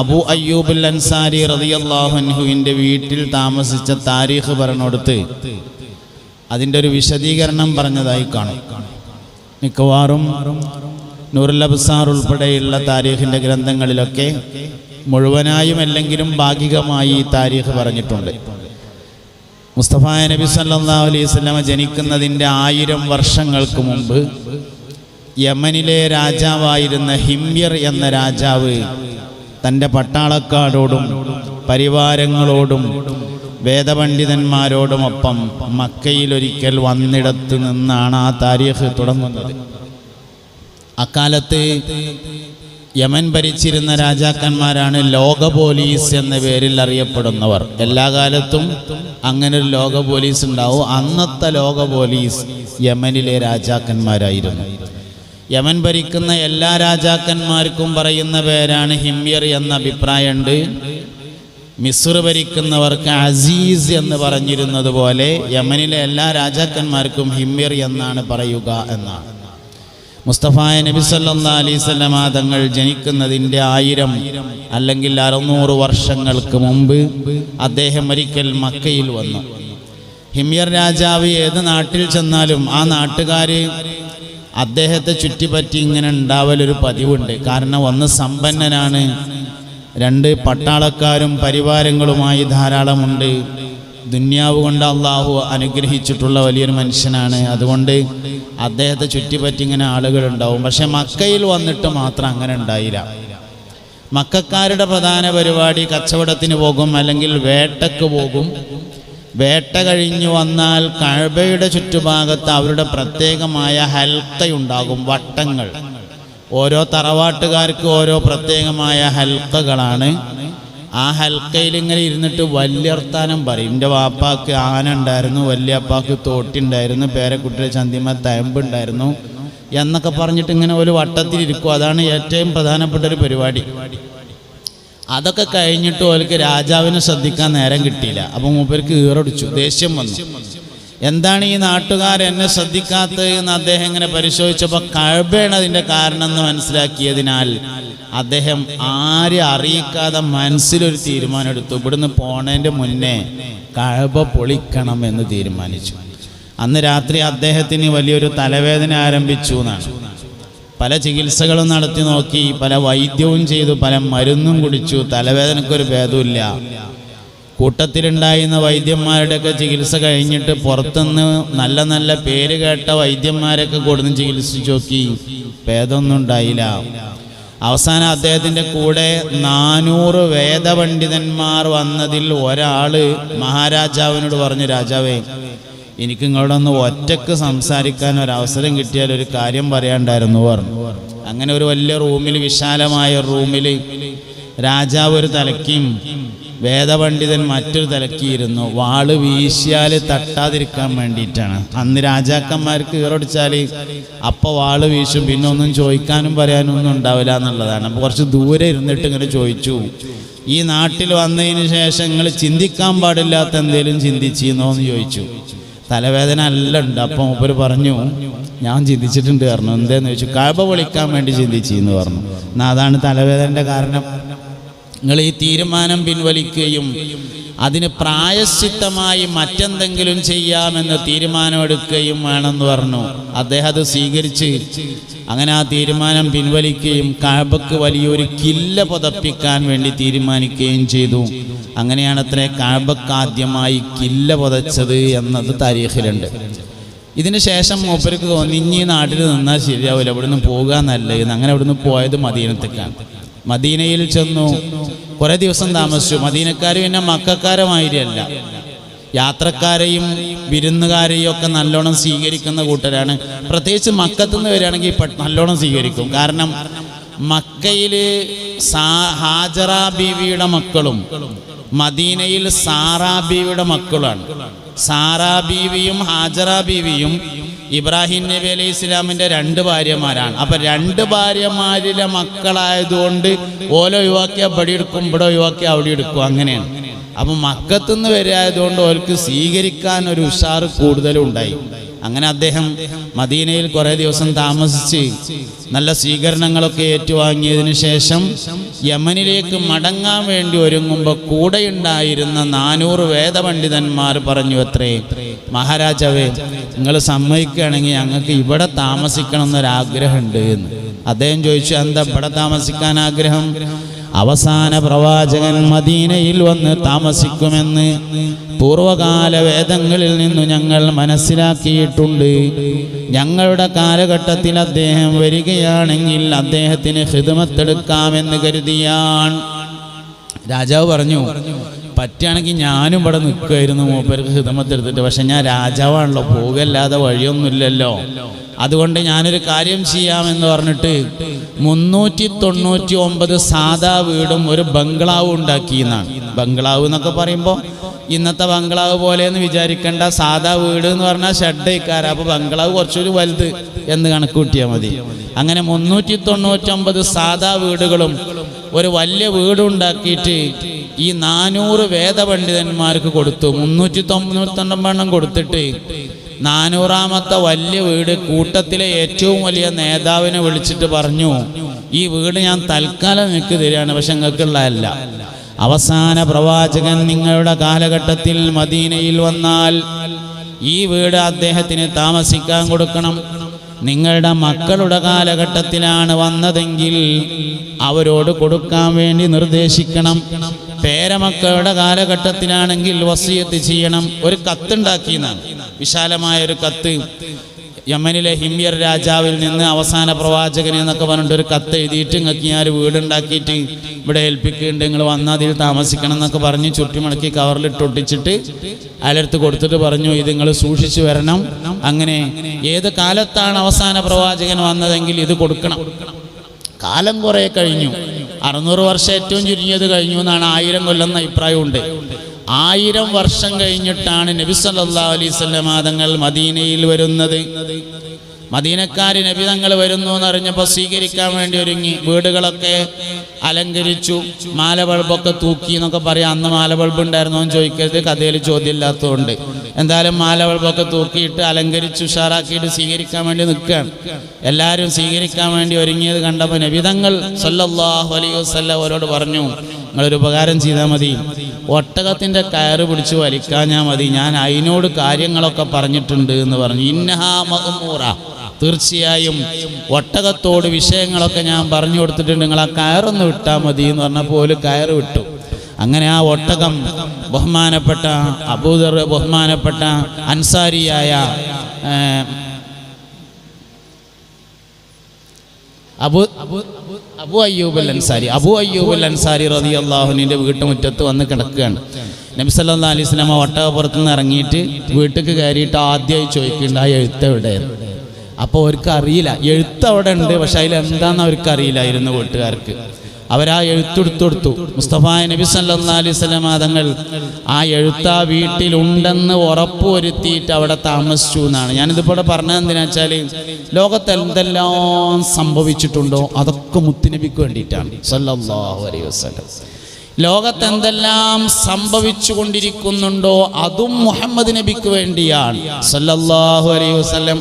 അബു അയ്യൂബുൽ അൻസാരി റതിയല്ലാഹുൻഹുവിന്റെ വീട്ടിൽ താമസിച്ച താരീഖ് പറഞ്ഞെടുത്ത് അതിന്റെ ഒരു വിശദീകരണം പറഞ്ഞതായി കാണും. മിക്കവാറും നൂറുലബ്സാർ ഉൾപ്പെടെയുള്ള താരീഖിന്റെ ഗ്രന്ഥങ്ങളിലൊക്കെ മുഴുവനായും അല്ലെങ്കിലും ഭാഗികമായി ഈ താരീഖ് പറഞ്ഞിട്ടുണ്ട്. മുസ്തഫ നബി സല്ലാ അലൈഹി ജനിക്കുന്നതിന്റെ ആയിരം വർഷങ്ങൾക്ക് മുമ്പ് യമനിലെ രാജാവായിരുന്ന ഹിമ്യർ എന്ന രാജാവ് തന്റെ പട്ടാളക്കാരോടും പരിവാരങ്ങളോടും വേദപണ്ഡിതന്മാരോടുമൊപ്പം മക്കയിലൊരിക്കൽ വന്നിടത്ത് നിന്നാണ് ആ താരീഖ് തുടങ്ങുന്നത്. അക്കാലത്ത് യമൻ ഭരിച്ചിരുന്ന രാജാക്കന്മാരാണ് ലോക പോലീസ് എന്ന പേരിൽ അറിയപ്പെടുന്നവർ. എല്ലാ കാലത്തും അങ്ങനെ ഒരു ലോക പോലീസ് ഉണ്ടാവും. അന്നത്തെ ലോക പോലീസ് യമനിലെ രാജാക്കന്മാരായിരുന്നു. യമൻ ഭരിക്കുന്ന എല്ലാ രാജാക്കന്മാർക്കും പറയുന്ന പേരാണ് ഹിമ്യർ എന്ന അഭിപ്രായമുണ്ട്. മിസ്ർ ഭരിക്കുന്നവർക്ക് അസീസ് എന്ന് പറഞ്ഞിരുന്നത് പോലെ യമനിലെ എല്ലാ രാജാക്കന്മാർക്കും ഹിമ്യർ എന്നാണ് പറയുക എന്നാണ്. മുസ്തഫ നബി സല്ലാ അലൈവല്ലമ തങ്ങൾ ജനിക്കുന്നതിന്റെ ആയിരം അല്ലെങ്കിൽ അറുന്നൂറ് വർഷങ്ങൾക്ക് മുമ്പ് അദ്ദേഹം ഒരിക്കൽ മക്കയിൽ വന്നു. ഹിമ്യർ രാജാവ് ഏത് നാട്ടിൽ ചെന്നാലും ആ നാട്ടുകാർ അദ്ദേഹത്തെ ചുറ്റിപ്പറ്റി ഇങ്ങനെ ഉണ്ടാവലൊരു പതിവുണ്ട്. കാരണം ഒന്ന് സമ്പന്നനാണ്. രണ്ട് പട്ടാളക്കാരും പരിവാരങ്ങളുമായി ധാരാളമുണ്ട്. ദുന്യാവ് കൊണ്ട് അള്ളാഹു അനുഗ്രഹിച്ചിട്ടുള്ള വലിയൊരു മനുഷ്യനാണ്. അതുകൊണ്ട് അദ്ദേഹത്തെ ചുറ്റിപ്പറ്റി ഇങ്ങനെ ആളുകളുണ്ടാവും. പക്ഷെ മക്കയിൽ വന്നിട്ട് മാത്രം അങ്ങനെ ഉണ്ടായില്ല. മക്കാരുടെ പ്രധാന പരിപാടി കച്ചവടത്തിന് പോകും അല്ലെങ്കിൽ വേട്ടക്ക് പോകും. വേട്ട കഴിഞ്ഞു വന്നാൽ കഴബയുടെ ചുറ്റുഭാഗത്ത് അവരുടെ പ്രത്യേകമായ ഹൽക്കയുണ്ടാകും വട്ടങ്ങൾ. ഓരോ തറവാട്ടുകാർക്ക് ഓരോ പ്രത്യേകമായ ഹൽക്കകളാണ്. ആ ഹൽക്കയിൽ ഇങ്ങനെ ഇരുന്നിട്ട് വല്യർത്താനം പറയും. എന്റെ വാപ്പാക്ക് ആന ഉണ്ടായിരുന്നു വല്യപ്പാക്ക് തോട്ടിണ്ടായിരുന്നു പേരക്കുട്ടിയുടെ ചന്തിമ തയമ്പുണ്ടായിരുന്നു എന്നൊക്കെ പറഞ്ഞിട്ട് ഇങ്ങനെ ഒരു വട്ടത്തിൽ ഇരിക്കും അതാണ് ഏറ്റവും പ്രധാനപ്പെട്ട ഒരു പരിപാടി. അതൊക്കെ കഴിഞ്ഞിട്ട് ഓർക്ക് രാജാവിനെ ശ്രദ്ധിക്കാൻ നേരം കിട്ടിയില്ല. അപ്പോൾ മൂപ്പർക്ക് ഈറടിച്ചു ദേഷ്യം വന്നു. എന്താണ് ഈ നാട്ടുകാർ എന്നെ ശ്രദ്ധിക്കാത്തത് എന്ന് അദ്ദേഹം ഇങ്ങനെ പരിശോധിച്ചപ്പോൾ കഴബയാണ് അതിന്റെ കാരണം എന്ന് മനസ്സിലാക്കിയതിനാൽ അദ്ദേഹം ആരെ അറിയിക്കാതെ മനസ്സിലൊരു തീരുമാനം എടുത്തു ഇവിടുന്ന് പോണതിന്റെ മുന്നേ കഴബ പൊളിക്കണം എന്ന് തീരുമാനിച്ചു. അന്ന് രാത്രി അദ്ദേഹത്തിന് വലിയൊരു തലവേദന ആരംഭിച്ചു എന്നാണ്. പല ചികിത്സകളും നടത്തി നോക്കി പല വൈദ്യവും ചെയ്തു പല മരുന്നും കുടിച്ചു തലവേദനക്കൊരു ഭേദമില്ല കൂട്ടത്തിലുണ്ടായിരുന്ന വൈദ്യന്മാരുടെയൊക്കെ ചികിത്സ കഴിഞ്ഞിട്ട് പുറത്തുനിന്ന് നല്ല നല്ല പേര് കേട്ട വൈദ്യന്മാരൊക്കെ കൊടുന്ന് ചികിത്സിച്ചു നോക്കി. ഭേദമൊന്നും ഉണ്ടായില്ല. അവസാനം അദ്ദേഹത്തിന്റെ കൂടെ നാനൂറ് വേദപണ്ഡിതന്മാർ വന്നതിൽ ഒരാൾ മഹാരാജാവിനോട് പറഞ്ഞു രാജാവേ എനിക്ക് ഇങ്ങോട്ട് ഒന്ന് ഒറ്റയ്ക്ക് സംസാരിക്കാൻ അവസരം കിട്ടിയാൽ ഒരു കാര്യം പറയാണ്ടായിരുന്നു പറഞ്ഞു. അങ്ങനെ ഒരു വലിയ റൂമിൽ വിശാലമായ റൂമിൽ രാജാവ് ഒരു തലക്കിയും വേദപണ്ഡിതൻ മറ്റൊരു തലക്കിയിരുന്നു വാൾ വീശിയാൽ തട്ടാതിരിക്കാൻ വേണ്ടിയിട്ടാണ്. അന്ന് രാജാക്കന്മാർക്ക് കീറടിച്ചാൽ അപ്പോൾ വാൾ വീശും. പിന്നെ ഒന്നും ചോദിക്കാനും പറയാനും ഒന്നും ഉണ്ടാവില്ല എന്നുള്ളതാണ്. അപ്പോൾ കുറച്ച് ദൂരെ ഇരുന്നിട്ട് ഇങ്ങനെ ചോദിച്ചു. ഈ നാട്ടിൽ വന്നതിന് ശേഷം നിങ്ങൾ ചിന്തിക്കാൻ പാടില്ലാത്ത എന്തെങ്കിലും ചിന്തിച്ചിരുന്നോ എന്ന് ചോദിച്ചു. തലവേദന അല്ല ഉണ്ട് അപ്പം മൂപ്പര് പറഞ്ഞു ഞാൻ ചിന്തിച്ചിട്ടുണ്ട് പറഞ്ഞു. എന്താന്ന് ചോദിച്ചു? കഴിവ വിളിക്കാൻ വേണ്ടി ചിന്തിച്ചു എന്ന് പറഞ്ഞു. എന്നാൽ അതാണ് തലവേദനന്റെ കാരണം. നിങ്ങൾ ഈ തീരുമാനം പിൻവലിക്കുകയും അതിന് പ്രായശ്ചിത്തമായി മറ്റെന്തെങ്കിലും ചെയ്യാമെന്ന് തീരുമാനമെടുക്കുകയും വേണമെന്ന് പറഞ്ഞു. അദ്ദേഹം അത് സ്വീകരിച്ച് അങ്ങനെ ആ തീരുമാനം പിൻവലിക്കുകയും കാബക്ക് വലിയൊരു കില്ല പുതപ്പിക്കാൻ വേണ്ടി തീരുമാനിക്കുകയും ചെയ്തു. അങ്ങനെയാണ് അത്ര കാബക്കാദ്യമായി കില്ല പുതച്ചത് എന്നത് താരീഖിലുണ്ട്. ഇതിന് ശേഷം മൂപ്പർക്ക് തോന്നി ഇനി നാട്ടിൽ നിന്നാൽ ശരിയാവില്ല ഇവിടുന്ന് പോകുക നല്ലത്. അങ്ങനെ ഇവിടുന്ന് പോയത് മദീനത്തേക്കാണ്. മദീനയിൽ ചെന്നു. കുറേ ദിവസം താമസിച്ചു. മദീനക്കാർ പിന്നെ മക്കാരുമായിരല്ല യാത്രക്കാരെയും വിരുന്നുകാരെയും ഒക്കെ നല്ലോണം സ്വീകരിക്കുന്ന കൂട്ടരാണ്. പ്രത്യേകിച്ച് മക്കത്തു നിന്ന് വരികയാണെങ്കിൽ നല്ലോണം സ്വീകരിക്കും. കാരണം മക്കയിൽ ഹാജറ ബീവിയുടെ മക്കളും മദീനയിൽ സാറാ ബീവിയുടെ മക്കളാണ്. സാറാ ബീവിയും ഹാജറ ബീവിയും ഇബ്രാഹിം നബി അലൈഹി ഇസ്ലാമിന്റെ രണ്ട് ഭാര്യമാരാണ്. അപ്പൊ രണ്ട് ഭാര്യമാരിലെ മക്കളായതുകൊണ്ട് ഓല ഒഴിവാക്കിയ ഇവിടെ എടുക്കും ഇവിടെ ഒഴിവാക്കിയ അവിടെ എടുക്കും. അങ്ങനെയാണ്. അപ്പൊ മക്കത്തുനിന്ന് വരായതുകൊണ്ട് ഓർക്ക് സ്വീകരിക്കാൻ ഒരു ഉഷാറ് കൂടുതലും ഉണ്ടായി. അങ്ങനെ അദ്ദേഹം മദീനയിൽ കുറേ ദിവസം താമസിച്ച് നല്ല സ്വീകരണങ്ങളൊക്കെ ഏറ്റുവാങ്ങിയതിന് ശേഷം യമനിലേക്ക് മടങ്ങാൻ വേണ്ടി ഒരുങ്ങുമ്പോൾ കൂടെയുണ്ടായിരുന്ന നാനൂറ് വേദപണ്ഡിതന്മാർ പറഞ്ഞു അത്രേ മഹാരാജാവേ നിങ്ങൾ സമ്മതിക്കുകയാണെങ്കിൽ ഞങ്ങൾക്ക് ഇവിടെ താമസിക്കണം എന്നൊരാഗ്രഹമുണ്ട് എന്ന്. അദ്ദേഹം ചോദിച്ചു എന്താ ഇവിടെ താമസിക്കാൻ ആഗ്രഹം? അവസാന പ്രവാചകൻ മദീനയിൽ വന്ന് താമസിക്കുമെന്ന് പൂർവകാല വേദങ്ങളിൽ നിന്നു ഞങ്ങൾ മനസ്സിലാക്കിയിട്ടുണ്ട്. ഞങ്ങളുടെ കാലഘട്ടത്തിൽ അദ്ദേഹം വരികയാണെങ്കിൽ അദ്ദേഹത്തിന് ഹിതമത്തെടുക്കാമെന്ന് കരുതിയാണ്. രാജാവ് പറഞ്ഞു പറ്റുകയാണെങ്കിൽ ഞാനും ഇവിടെ നിൽക്കുമായിരുന്നു മൂപ്പർക്ക് ഹിതമത്തെടുത്തിട്ട് പക്ഷെ ഞാൻ രാജാവാണല്ലോ പോകല്ലാതെ വഴിയൊന്നുമില്ലല്ലോ. അതുകൊണ്ട് ഞാനൊരു കാര്യം ചെയ്യാമെന്ന് പറഞ്ഞിട്ട് മുന്നൂറ്റി തൊണ്ണൂറ്റി ഒമ്പത് സാധാ വീടും ഒരു ബംഗ്ലാവ് ഉണ്ടാക്കിയെന്നാണ്. ബംഗ്ലാവ് എന്നൊക്കെ പറയുമ്പോൾ ഇന്നത്തെ ബംഗ്ലാവ് പോലെ എന്ന് വിചാരിക്കേണ്ട സാധാ വീട് എന്ന് പറഞ്ഞാൽ ഷെഡ് ഇക്കാരാണ് അപ്പോൾ ബംഗ്ലാവ് കുറച്ചൊരു വലുത്. എന്ന് കണക്ക് കൂട്ടിയാൽ മതി. അങ്ങനെ മുന്നൂറ്റി തൊണ്ണൂറ്റൊമ്പത് സാധാ വീടുകളും ഒരു വലിയ വീടുണ്ടാക്കിയിട്ട് ഈ നാനൂറ് വേദപണ്ഡിതന്മാർക്ക് കൊടുത്തു. മുന്നൂറ്റി തൊണ്ണൂറ്റൊമ്പതെണ്ണം കൊടുത്തിട്ട് നാനൂറാമത്തെ വലിയ വീട് കൂട്ടത്തിലെ ഏറ്റവും വലിയ നേതാവിനെ വിളിച്ചിട്ട് പറഞ്ഞു ഈ വീട് ഞാൻ തൽക്കാലം നിങ്ങൾക്ക് തരികയാണ് പക്ഷെ നിങ്ങൾക്കുള്ളതല്ല. അവസാന പ്രവാചകൻ നിങ്ങളുടെ കാലഘട്ടത്തിൽ മദീനയിൽ വന്നാൽ ഈ വീട് അദ്ദേഹത്തിന് താമസിക്കാൻ കൊടുക്കണം. നിങ്ങളുടെ മക്കളുടെ കാലഘട്ടത്തിലാണ് വന്നതെങ്കിൽ അവരോട് കൊടുക്കാൻ വേണ്ടി നിർദ്ദേശിക്കണം. പേരമക്കളുടെ കാലഘട്ടത്തിലാണെങ്കിൽ വസിയത്ത് ചെയ്യണം. ഒരു കത്തുണ്ടാക്കിയെന്നാണ് വിശാലമായ ഒരു കത്ത്. യമനിലെ ഹിമ്യർ രാജാവിൽ നിന്ന് അവസാന പ്രവാചകനെ എന്നൊക്കെ പറഞ്ഞിട്ട് ഒരു കത്ത് എഴുതിയിട്ട് നിങ്ങൾക്ക് ഞാൻ ഒരു വീടുണ്ടാക്കിയിട്ട് ഇവിടെ ഏൽപ്പിക്കുന്നുണ്ട്. നിങ്ങൾ വന്നാൽ അതിൽ താമസിക്കണം എന്നൊക്കെ പറഞ്ഞ് ചുറ്റിമടക്കി കവറിലിട്ട് ഒട്ടിച്ചിട്ട് അലർത്ത് കൊടുത്തിട്ട് പറഞ്ഞു ഇത് നിങ്ങൾ സൂക്ഷിച്ചു വരണം. അങ്ങനെ ഏത് കാലത്താണ് അവസാന പ്രവാചകൻ വന്നതെങ്കിൽ ഇത് കൊടുക്കണം. കാലം കുറേ കഴിഞ്ഞു. അറുന്നൂറ് വർഷം ഏറ്റവും ചുരുങ്ങിയത് കഴിഞ്ഞു എന്നാണ് ആയിരം കൊല്ലം എന്ന അഭിപ്രായമുണ്ട്. ആയിരം വർഷം കഴിഞ്ഞിട്ടാണ് നബി സല്ലല്ലാഹു അലൈഹി വസല്ലം തങ്ങൾ മദീനയിൽ വരുന്നത്. മദീനക്കാർ നബി തങ്ങൾ വരുന്നു എന്നറിഞ്ഞപ്പോൾ സ്വീകരിക്കാൻ വേണ്ടി ഒരുങ്ങി. വീടുകളൊക്കെ അലങ്കരിച്ചു. മാല ബൾബൊക്കെ തൂക്കി എന്നൊക്കെ പറയാം. അന്ന് മാല ബൾബ് ഉണ്ടായിരുന്നോ എന്ന് ചോദിക്കരുത്. കഥയിൽ ചോദ്യമില്ലാത്തതുകൊണ്ട്. എന്തായാലും മാല ബൾബൊക്കെ തൂക്കിയിട്ട് അലങ്കരിച്ച് ഉഷാറാക്കിയിട്ട് സ്വീകരിക്കാൻ വേണ്ടി നിൽക്കുകയാണ്. എല്ലാവരും സ്വീകരിക്കാൻ വേണ്ടി ഒരുങ്ങിയത് കണ്ടപ്പോൾ നബിതങ്ങൾ സല്ലല്ലാഹു അലൈഹി വസല്ലം അവരോട് പറഞ്ഞു നിങ്ങളൊരു ഉപകാരം ചെയ്താൽ മതി. ഒട്ടകത്തിന്റെ കയറ് പിടിച്ച് വലിക്കാഞ്ഞാൽ മതി. ഞാൻ അതിനോട് കാര്യങ്ങളൊക്കെ പറഞ്ഞിട്ടുണ്ട് എന്ന് പറഞ്ഞു. ഇന്നഹാ മഹമൂറ തീർച്ചയായും ഒട്ടകത്തോട് വിഷയങ്ങളൊക്കെ ഞാൻ പറഞ്ഞു കൊടുത്തിട്ടുണ്ട്. നിങ്ങൾ ആ കയറൊന്ന് വിട്ടാൽ മതി എന്ന് പറഞ്ഞപ്പോൾ ഒരു കയറ് വിട്ടു. അങ്ങനെ ആ ഒട്ടകം ബഹുമാനപ്പെട്ട അബൂദർ ബഹുമാനപ്പെട്ട അൻസാരിയായ അബു അബു അയ്യൂബ് അൻസാരി അബു അയ്യൂബ് അൻസാരി റതി അള്ളാഹുനിന്റെ വീട്ടുമുറ്റത്ത് വന്ന് കിടക്കുകയാണ്. നബി അല്ലാ അലൈഹി സ്വലാമ ഒട്ടകപ്പുറത്ത് നിന്ന് ഇറങ്ങിയിട്ട് വീട്ടിലേക്ക് കയറിയിട്ട് ആദ്യമായി ചോദിക്കുന്നുണ്ട് ആ എഴുത്ത് എവിടെയായിരുന്നു? അപ്പോൾ അവർക്ക് അറിയില്ല. എഴുത്ത് അവിടെ ഉണ്ട് പക്ഷെ അതിൽ എന്താണെന്ന് അവർക്ക് അറിയില്ലായിരുന്നു വീട്ടുകാർക്ക്. അവരാ എഴുത്തെടുത്തെടുത്തു. മുസ്തഫ നബി സല്ലാ അലൈഹി സ്വലാം തങ്ങൾ ആ എഴുത്ത വീട്ടിലുണ്ടെന്ന് ഉറപ്പുവരുത്തിയിട്ട് അവിടെ താമസിച്ചു എന്നാണ്. ഞാനിതിപ്പോൾ ഇവിടെ പറഞ്ഞത് എന്തിനാ വെച്ചാൽ ലോകത്ത് എന്തെല്ലാം സംഭവിച്ചിട്ടുണ്ടോ അതൊക്കെ മുത്തുനബിക്ക് വേണ്ടിയിട്ടാണ്. സല്ലല്ലാഹു അലൈഹി വസല്ലം. ലോകത്ത് എന്തെല്ലാം സംഭവിച്ചു കൊണ്ടിരിക്കുന്നുണ്ടോ അതും മുഹമ്മദ് നബിക്ക് വേണ്ടിയാണ്. സല്ലല്ലാഹു അലൈഹി വസല്ലം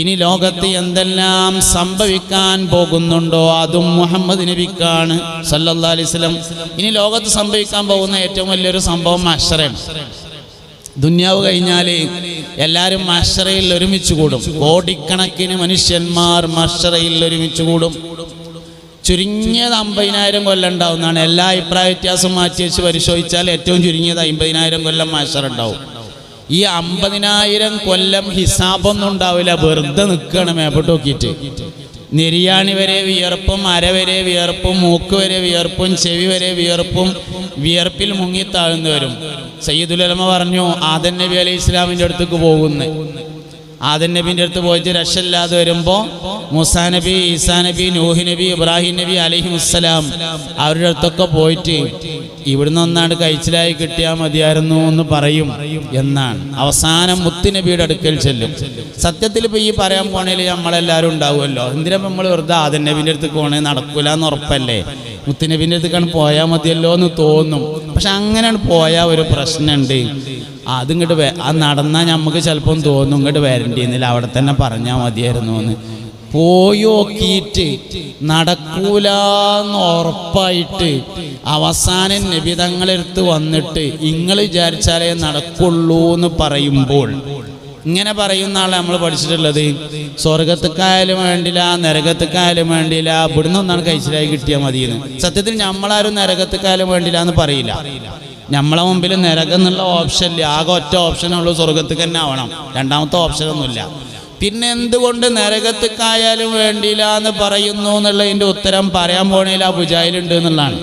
ഇനി ലോകത്ത് എന്തെല്ലാം സംഭവിക്കാൻ പോകുന്നുണ്ടോ അതും മുഹമ്മദ് നബിക്കാണ്. സല്ലാ അലൈഹി വസല്ലം. ഇനി ലോകത്ത് സംഭവിക്കാൻ പോകുന്ന ഏറ്റവും വലിയൊരു സംഭവം അക്ഷരമാണ് ദുന്യാവ് കഴിഞ്ഞാൽ എല്ലാവരും മഷറയിൽ ഒരുമിച്ച് കൂടും. കോടിക്കണക്കിന് മനുഷ്യന്മാർ മഷറയിൽ ഒരുമിച്ച് കൂടും. ചുരുങ്ങിയത് അമ്പതിനായിരം കൊല്ലം ഉണ്ടാവുന്നതാണ്. എല്ലാ അഭിപ്രായ വ്യത്യാസം മാറ്റി വെച്ച് പരിശോധിച്ചാൽ ഏറ്റവും ചുരുങ്ങിയത് അമ്പതിനായിരം കൊല്ലം മഷറുണ്ടാവും ഈ അമ്പതിനായിരം കൊല്ലം ഹിസാബൊന്നും ഉണ്ടാവില്ല. വെറുതെ നിൽക്കുകയാണ് മേപ്പോട്ട് നോക്കിയിട്ട്. നിര്യാണി വരെ വിയർപ്പും അര വരെ വിയർപ്പും മൂക്ക് വരെ വിയർപ്പും ചെവി വരെ വിയർപ്പും വിയർപ്പിൽ മുങ്ങി താഴ്ന്നു വരും. സയ്യിദുലമ പറഞ്ഞു ആദൻ നബി അലൈഹി ഇസ്ലാമിന്റെ അടുത്തേക്ക് പോകുന്നു. ആദൻ നബീന്റെ അടുത്ത് പോയിട്ട് രക്ഷയില്ലാതെ വരുമ്പോൾ മുസാ നബി ഈസാ നബി നൂഹി നബി ഇബ്രാഹിം നബി അലഹി മുസ്സലാം അവരുടെ അടുത്തൊക്കെ പോയിട്ട് ഇവിടുന്ന് ഒന്നാണ്ട് കഴിച്ചിലായി കിട്ടിയാൽ മതിയായിരുന്നു എന്ന് പറയും എന്നാണ്. അവസാനം മുത്തുനബിയുടെ അടുക്കൽ ചെല്ലും. സത്യത്തിൽ ഇപ്പോൾ ഈ പറയാൻ പോണേൽ നമ്മളെല്ലാവരും ഉണ്ടാവുമല്ലോ. എന്തിനാ നമ്മൾ വെറുതെ ആദൻ നബീന്റെ അടുത്ത് പോണേ? നടക്കൂല എന്ന് ഉറപ്പല്ലേ? മുത്തുനബിന്റെ അടുത്തേക്കാണ് പോയാൽ മതിയല്ലോ എന്ന് തോന്നും. പക്ഷെ അങ്ങനെയാണ് പോയാൽ ഒരു പ്രശ്നമുണ്ട് അതിങ്ങോട്ട് ആ നടന്നാൽ നമുക്ക് ചിലപ്പം തോന്നും ഇങ്ങോട്ട് വരണ്ടിന്നില്ല. അവിടെ തന്നെ പറഞ്ഞാൽ മതിയായിരുന്നു എന്ന്. പോയി നോക്കിയിട്ട് നടക്കൂലെന്ന് ഉറപ്പായിട്ട് അവസാനം നബിതങ്ങളെടുത്ത് വന്നിട്ട് നിങ്ങൾ വിചാരിച്ചാലേ നടക്കുള്ളൂ എന്ന് പറയുമ്പോൾ ഇങ്ങനെ പറയുന്ന ആളെ നമ്മൾ പഠിച്ചിട്ടുള്ളത്. സ്വർഗത്തുക്കായാലും വേണ്ടില്ല നരകത്തുക്കായാലും വേണ്ടില്ല ഇവിടുന്ന് ഒന്നാണ് കഴിച്ചിലായി കിട്ടിയാൽ മതിയെന്ന്. സത്യത്തിൽ നമ്മളാരും നരകത്തുക്കായാലും വേണ്ടില്ല എന്ന് പറയില്ല. നമ്മളെ മുമ്പിൽ നരകം എന്നുള്ള ഓപ്ഷൻ ഇല്ല. ആകെ ഒറ്റ ഓപ്ഷനുള്ളൂ സ്വർഗത്തേക്ക് തന്നെ ആവണം. രണ്ടാമത്തെ ഓപ്ഷനൊന്നുമില്ല പിന്നെ എന്തുകൊണ്ട് നരകത്തുക്കായാലും വേണ്ടില്ല എന്ന് പറയുന്നു എന്നുള്ളതിന്റെ ഉത്തരം പറയാൻ പോണേൽ ആ ബുജായിലുണ്ട് എന്നുള്ളതാണ്.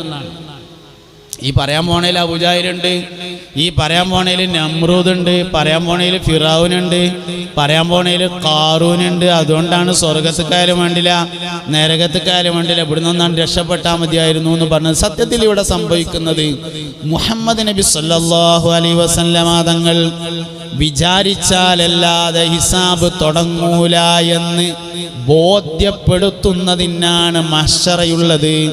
ഈ പറയാൻ പോണേൽ അബുജാഹിലുണ്ട് ഈ പറയാൻ പോണേൽ നമ്രൂദ് ഉണ്ട് പറയാൻ പോണേൽ ഫിറാവുനുണ്ട് പറയാൻ പോണേൽ കാറൂനുണ്ട് അതുകൊണ്ടാണ് സ്വർഗത്തുകാരും വേണ്ടില്ല നരകത്തുകാരും വേണ്ടില്ല ഇവിടെ നിന്നാണ് രക്ഷപ്പെട്ടാൽ മതിയായിരുന്നു എന്ന് പറഞ്ഞത്. സത്യത്തിൽ ഇവിടെ സംഭവിക്കുന്നത് മുഹമ്മദ് നബി സല്ലാഹു അലൈ വസല്ലമാതങ്ങൾ വിചാരിച്ചാലല്ലാതെ ഹിസാബ് തുടങ്ങൂല എന്ന് ബോധ്യപ്പെടുത്തുന്നതിനാണ് മഷറയുള്ളത്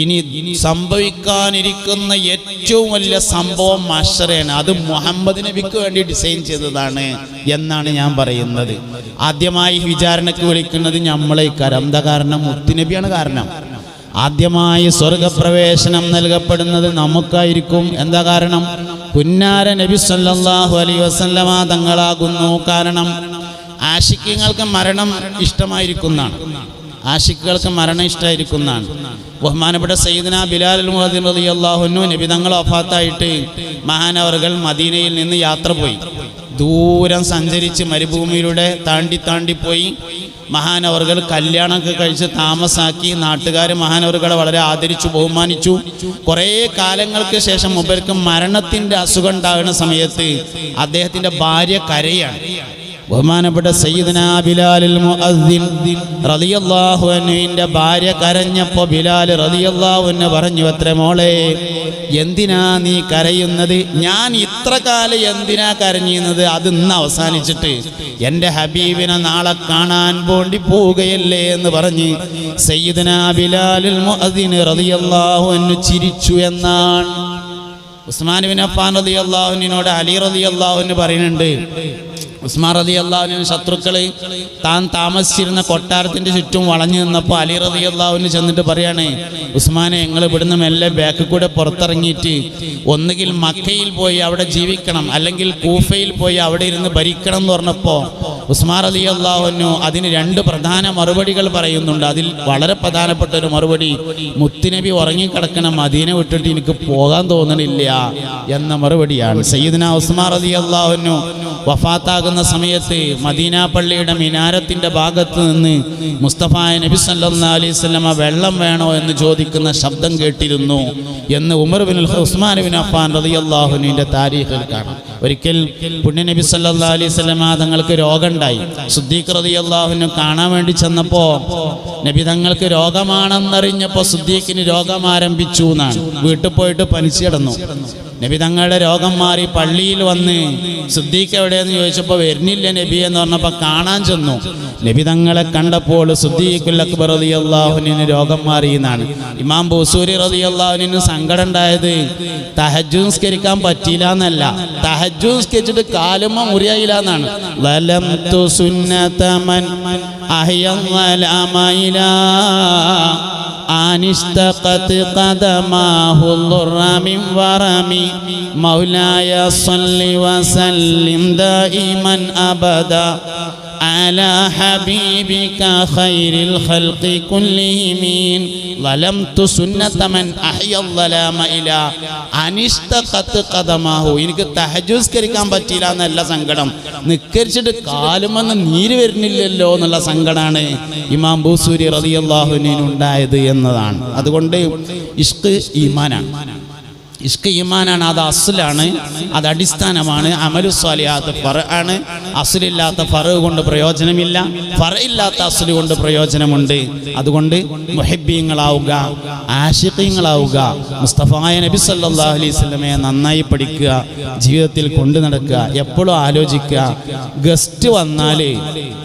ഇനി സംഭവിക്കാനിരിക്കുന്ന ഏറ്റവും വലിയ സംഭവം മഷറയാണ് അത് മുഹമ്മദ് നബിക്ക് വേണ്ടി ഡിസൈൻ ചെയ്തതാണ് എന്നാണ് ഞാൻ പറയുന്നത്. ആദ്യമായി വിചാരണയ്ക്ക് വിളിക്കുന്നത് നമ്മളെ കാരണം എന്താ കാരണം? മുത്തുനബിയാണ് കാരണം. ആദ്യമായി സ്വർഗപ്രവേശനം നൽകപ്പെടുന്നത് നമുക്കായിരിക്കും. എന്താ കാരണം? പുന്നാര നബി സല്ലാഹു അലൈഹി വസല്ലമ തങ്ങളാകുന്നു. കാരണം ആഷിക്യങ്ങൾക്ക് മരണം ഇഷ്ടമായിരിക്കുന്നതാണ്. ആഷിക്കുകൾക്ക് മരണം ഇഷ്ടമായിരിക്കുന്നതാണ് ബഹുമാനപ്പെട്ട സയ്യിദ്ന ബിലാൽ മുഹദ്ദീൻ റളിയല്ലാഹുന്നു നബി തങ്ങൾ വഫാത്തായിട്ട് മഹാനവറുകൾ മദീനയിൽ നിന്ന് യാത്ര പോയി. ദൂരം സഞ്ചരിച്ച് മരുഭൂമിയിലൂടെ താണ്ടി താണ്ടി പോയി. മഹാനവറുകൾ കല്യാണമൊക്കെ കഴിച്ച് താമസാക്കി നാട്ടുകാർ മഹാനവറുകളെ വളരെ ആദരിച്ചു ബഹുമാനിച്ചു. കുറേ കാലങ്ങൾക്ക് ശേഷം മുമ്പർക്ക് മരണത്തിന്റെ അസുഖം ഉണ്ടാകുന്ന സമയത്ത് അദ്ദേഹത്തിന്റെ ഭാര്യ കരയാണ്. ബഹുമാനപ്പെട്ട സയ്യിദന മുഅദ്ദിൻ റളിയല്ലാഹു ഭാര്യ കരഞ്ഞപ്പോൾ ബിലാൽ റളിയല്ലാഹു അൻഹു പറഞ്ഞു അത്ര മോളെ എന്തിനാ നീ കരയുന്നത്? ഞാൻ ഇത്ര കാലം എന്തിനാ കരഞ്ഞിരുന്നത്? അത് ഇന്ന് അവസാനിച്ചിട്ട് എന്റെ ഹബീബിനെ നാളെ കാണാൻ വേണ്ടി പോവുകയല്ലേ എന്ന് പറഞ്ഞ് സയ്യിദന ബിലാലിൽ മുഅദ്ദിൻ റളിയല്ലാഹു അൻഹു ചിരിച്ചു എന്നാണ്. ഉസ്മാൻ ബിൻ അഫ്ഫാൻ റളിയല്ലാഹുവിനോട് അലി റളിയല്ലാഹു അൻഹു പറയുന്നുണ്ട് ഉസ്മാൻ റതി അള്ളാഹുവിന് ശത്രുക്കൾ താൻ താമസിച്ചിരുന്ന കൊട്ടാരത്തിന്റെ ചുറ്റും വളഞ്ഞു നിന്നപ്പോൾ അലി റതി അള്ളാഹുവിന് ചെന്നിട്ട് പറയാണ് ഉസ്മാനെ ഞങ്ങൾ ഇവിടുന്ന് മെല്ലെ ബാക്കിൽ കൂടെ പുറത്തിറങ്ങിയിട്ട് ഒന്നുകിൽ മക്കയിൽ പോയി അവിടെ ജീവിക്കണം അല്ലെങ്കിൽ കൂഫയിൽ പോയി അവിടെ ഇരുന്ന് ഭരിക്കണം എന്ന് പറഞ്ഞപ്പോൾ ഉസ്മാൻ റതി അള്ളാഹുവിനു അതിന് രണ്ട് പ്രധാന മറുപടികൾ പറയുന്നുണ്ട്. അതിൽ വളരെ പ്രധാനപ്പെട്ട ഒരു മറുപടി മുത്തുനബി ഉറങ്ങിക്കിടക്കണ മദീന വിട്ടിട്ട് എനിക്ക് പോകാൻ തോന്നണില്ല എന്ന മറുപടിയാണ്. സയ്യിദിന ഉസ്മാൻ റതി അള്ളാഹുവിനു വഫാത്താകുന്ന സമയത്ത് മദീന പള്ളിയുടെ മിനാരത്തിന്റെ ഭാഗത്ത് നിന്ന് മുസ്തഫ നബി സല്ലാ അലൈഹി വസല്ലമ വെള്ളം വേണോ എന്ന് ചോദിക്കുന്ന ശബ്ദം കേട്ടിരുന്നു എന്ന് Umar bin Usman bin Affan റളിയല്ലാഹുവിന്റെ താരീഖിൽ കാണാം. ഒരിക്കൽ പുണ്യ നബി സല്ലാ അലൈഹി വസല്ലമ തങ്ങൾക്ക് രോഗമുണ്ടായി. സുദ്ദീഖ് റളിയല്ലാഹുവിനെ കാണാൻ വേണ്ടി ചെന്നപ്പോൾ നബി തങ്ങൾക്ക് രോഗമാണെന്നറിഞ്ഞപ്പോൾ സുദ്ദീഖിന് രോഗം ആരംഭിച്ചു എന്നാണ്. വീട്ടിൽ പോയിട്ട് പനിച്ചു കിടന്നു. നബി തങ്ങളുടെ രോഗം മാറി പള്ളിയിൽ വന്ന് സുദ്ദീഖ് എവിടെയെന്ന് ചോദിച്ചപ്പോൾ വരുന്നില്ല നബി എന്ന് പറഞ്ഞപ്പോൾ കാണാൻ ചെന്നു. നബി തങ്ങളെ കണ്ടപ്പോൾ സുദ്ദീഖുൽ അക്ബർ രോഗം മാറി എന്നാണ്. ഇമാം ബൂസൂരി റതി അള്ളാഹുനിന് സങ്കടം ഉണ്ടായത്. തഹജുസ്കരിക്കാൻ പറ്റിയില്ല എന്നല്ല. തഹജുസ്കരിച്ചിട്ട് കാലുമ മുറിയായില്ല എന്നാണ്. വലം തുസുന്നതമൻ വറമി مولاي صل وسلم دائما أبدا على حبيبك خير الخلق كلهم ظلمت سنة من أحيا الظلام إلى أن اشتقت قدماه എനിക്ക് തഹജുസ്കരിക്കാൻ പറ്റിയില്ല എന്നല്ല സങ്കടം നിക്കരിച്ചിട്ട് കാലുമെന്ന് നീര് വരുന്നില്ലല്ലോ എന്നുള്ള സങ്കടമാണ് ഇമാം ബൂസൂരി റളിയല്ലാഹുവിനുണ്ടായത് എന്നതാണ് അതുകൊണ്ട് ഇഷ്ക് ഈമാനാണ് ഇഷ്ക ഈമാനാണ് അത് അസലാണ് അത് അടിസ്ഥാനമാണ്. അമലു സ്വാലിയാത്ത് ഫറ ആണ്. അസലില്ലാത്ത ഫറ കൊണ്ട് പ്രയോജനമില്ല. ഫറ ഇല്ലാത്ത അസുൽ കൊണ്ട് പ്രയോജനമുണ്ട്. അതുകൊണ്ട് മുഹബ്ബീങ്ങളാവുക ആഷിഖീങ്ങളാവുക മുസ്തഫായ നബി സല്ലാ അലൈഹി നന്നായി പഠിക്കുക ജീവിതത്തിൽ കൊണ്ടു നടക്കുക എപ്പോഴും ആലോചിക്കുക. ഗസ്റ്റ് വന്നാൽ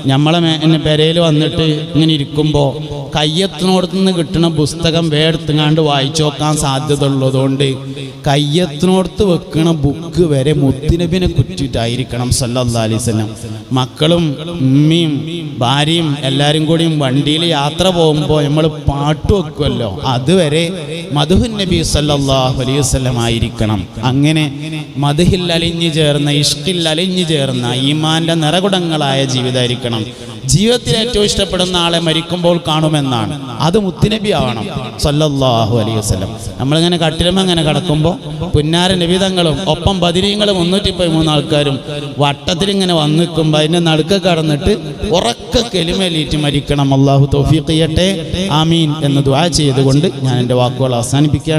നമ്മളെ പെരയിൽ വന്നിട്ട് ഇങ്ങനെ ഇരിക്കുമ്പോൾ കയ്യത്തിനോടത്തുനിന്ന് കിട്ടുന്ന പുസ്തകം വേർത്തുങ്ങാണ്ട് വായിച്ചു നോക്കാൻ സാധ്യത ഉള്ളതുകൊണ്ട് കയ്യത്തിനോടത്ത് വെക്കണ ബുക്ക് വരെ മുത്തിനബിനെ കുറ്റിട്ടായിരിക്കണം സല്ലാ മക്കളും ഉമ്മയും ഭാര്യയും എല്ലാവരും കൂടിയും വണ്ടിയിൽ യാത്ര പോകുമ്പോൾ നമ്മൾ പാട്ട് വെക്കുമല്ലോ. അതുവരെ മധുഹു നബി സല്ലല്ലാഹു അലൈഹി ആയിരിക്കണം. അങ്ങനെ മധുഹിൽ അലിഞ്ഞു ചേർന്ന ഇഷ്കിൽ അലിഞ്ഞു ചേർന്ന ഈമാന്റെ നിറകുടങ്ങളായ ജീവിതമായിരിക്കണം. ജീവിതത്തിൽ ഏറ്റവും ഇഷ്ടപ്പെടുന്ന ആളെ മരിക്കുമ്പോൾ കാണുമെന്നാണ്. അത് മുത്തുനബി ആവണം. സല്ലല്ലാഹു അലൈഹി വസല്ലം. നമ്മളിങ്ങനെ കട്ടിലും അങ്ങനെ കിടക്കുമ്പോൾ പുന്നാര നബിതങ്ങളും ഒപ്പം ബദിരീങ്ങളും മുന്നൂറ്റി പതിമൂന്ന് ആൾക്കാരും വട്ടത്തിൽ ഇങ്ങനെ വന്ന് നിൽക്കുമ്പോൾ അതിന്റെ നടുക്ക് കടന്നിട്ട് ഉറക്ക കെലിമേലീറ്റ് മരിക്കണം. അള്ളാഹു തോഫീഖ് ചെയ്യട്ടെ. ആമീൻ എന്ന് ദുആ ചെയ്തുകൊണ്ട് ഞാൻ എന്റെ വാക്കുകൾ അവസാനിപ്പിക്കുകയാണ്.